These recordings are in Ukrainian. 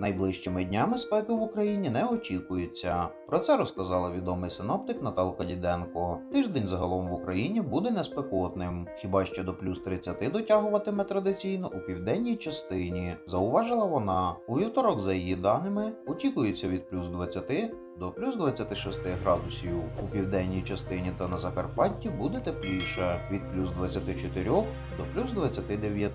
Найближчими днями спеки в Україні не очікується. Про це розказала відомий синоптик Наталка Діденко. Тиждень загалом в Україні буде неспекотним, хіба що до плюс 30 дотягуватиме традиційно у південній частині. Зауважила вона. У вівторок, за її даними, очікується від плюс 20 до плюс 26 градусів. У південній частині та на Закарпатті буде тепліше від плюс 24 до плюс 29.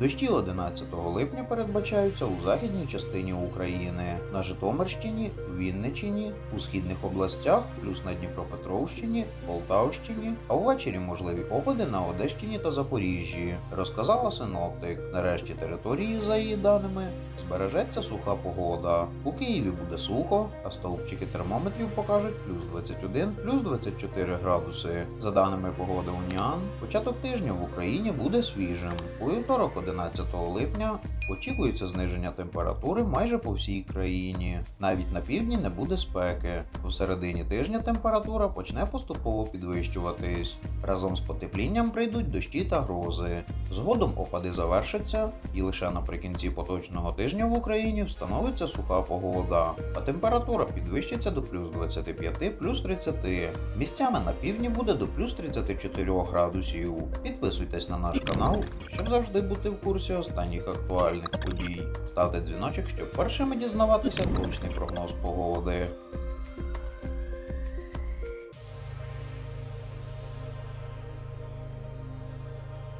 Дощі 11 липня передбачаються у західній частині України, на Житомирщині, Вінниччині, у східних областях, плюс на Дніпропетровщині, Полтавщині, а ввечері можливі опади на Одещині та Запоріжжі, розказала синоптик. Нарешті території, за її даними, збережеться суха погода. У Києві буде сухо, а стовпчики термометрів покажуть плюс 21, плюс 24 градуси. За даними погоди Уніан, початок тижня в Україні буде свіжим. У вівторок, 11 липня, очікується зниження температури майже по всій країні. Навіть на півдні не буде спеки. У середині тижня температура почне поступово підвищуватись. Разом з потеплінням прийдуть дощі та грози. Згодом опади завершаться, і лише наприкінці поточного тижня в Україні встановиться суха погода, а температура підвищиться до плюс 25, плюс 30. Місцями на півдні буде до плюс 34 градусів. Підписуйтесь на наш канал, щоб завжди бути в курсі останніх актуальних подій. Ставте дзвіночок, щоб першими дізнаватися точний прогноз погоди.